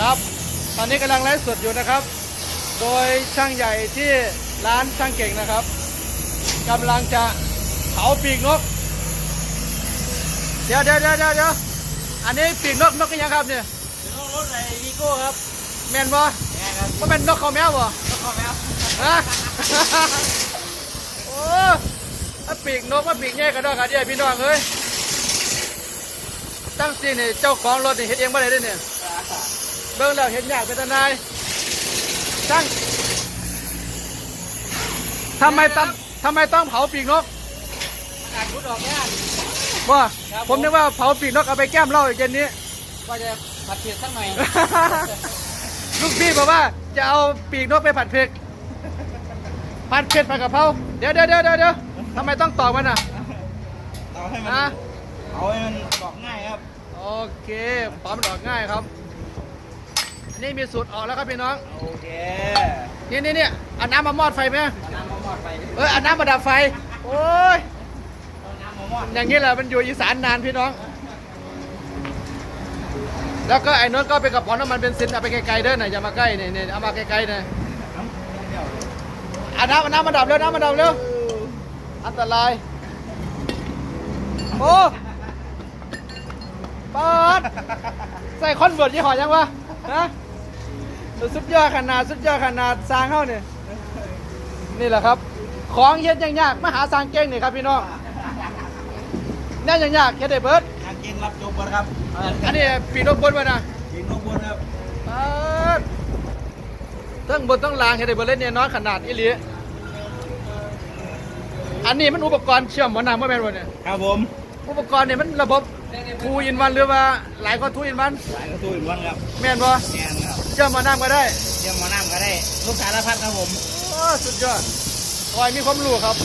ครับ ตอนนี้กำลังไลฟ์สดอยู่นะครับ โดยช่างใหญ่ที่ร้านช่างเก่งนะครับกำลังจะเผาปีกนก เดี๋ยวเดี๋ยวเดี๋ยวเดี๋ยวเดี๋ยวอันนี้ปีกนกนกกันยังครับเนี่ยรถรถไอ้วีโก้ครับแมนบ่แง่ครับมันเป็นนกเขาแมวบ่รถคอมแล้วฮะโอ้ถ้าปีกนกมาปีกแง่กันดอกกันเดียพี่น้องเอ้ยตั้งสินี่เจ้าของรถนี่เฮ็ดเองบ่ได้เด้อเนี่ย เบิ่งแล้วเห็นยากเป็นตานายช่างทำไมต้องทำไมต้องเผาปีกนกขาดรุดออกยากว่าครับผมนึกว่าเผาปีกนกเอาไปแก้มเหล้าอีกเย็นนี้ ว่าจะผัดเผ็ดสักหน่อย ลูกพี่บอกว่าจะเอาปีกนกไปผัดเผ็ดผัดเผ็ดผัดกะเพราเดี๋ยวเดี๋ยวเดี๋ยวเดี๋ยวเดี๋ยวทำไมต้องตอกมันอะเอาให้มันอะเอาให้มันออกง่ายครับ โอเคปั๊มมันออกง่ายครับ อันนี่มีสูตรออกแล้วครับพี่น้อง โอเคนี่นี่นี่เอาน้ำมามอดไฟไหมเอาน้ำมามอดไปเออเอาน้ำมาดับไฟ โอ้ย เอาน้ำมามอดอย่างนี้แหละมันอยู่อีสานนานพี่น้อง แล้วก็ไอ้นนท์ก็เป็นกระป๋องน้ำมันเบนซินเอาไปไกลๆเด้อหน่อยอย่ามาใกล้นี่นี่เอามาไกลๆหน่อยเอาน้ำเอาน้ำมาดับเร็วน้ำมาดับเร็ว อันตราย โอ้ปาดใส่คอนเวิร์ตยี่ห้อยังวะ ฮะ สุดยอดขนาดสุดยอดขนาดสร้างเข้าเนี่ยนี่แหละครับ ของเฮ็ดยังยากมาหาสร้างเก่งนี่ครับพี่น้องแน่ยังยากเฮ็ดได้เบิดทางเกณฑ์รับจบบนครับอันนี้ปีนบนมานะกินข้างบนครับปาดทั้งบนต้องลางเฮ็ดได้เบิดเล่นเนี่ยน้อยขนาดอีหลีอันนี้มันอุปกรณ์เชื่อมหมอน้ำว่าแม่นบ่เนี่ยครับผมอุปกรณ์เนี่ยมันระบบทูอินวันหรือว่าหลายคนทูอินวันสายกระตุ้นวันครับแม่นบ่แง่ครับ เชื่อมหมอน้ำก็ได้เตรียมหมาน้ำก็ได้ ลูกสารพัดครับผม โอ้สุดยอดคอยมีความรู้ครับ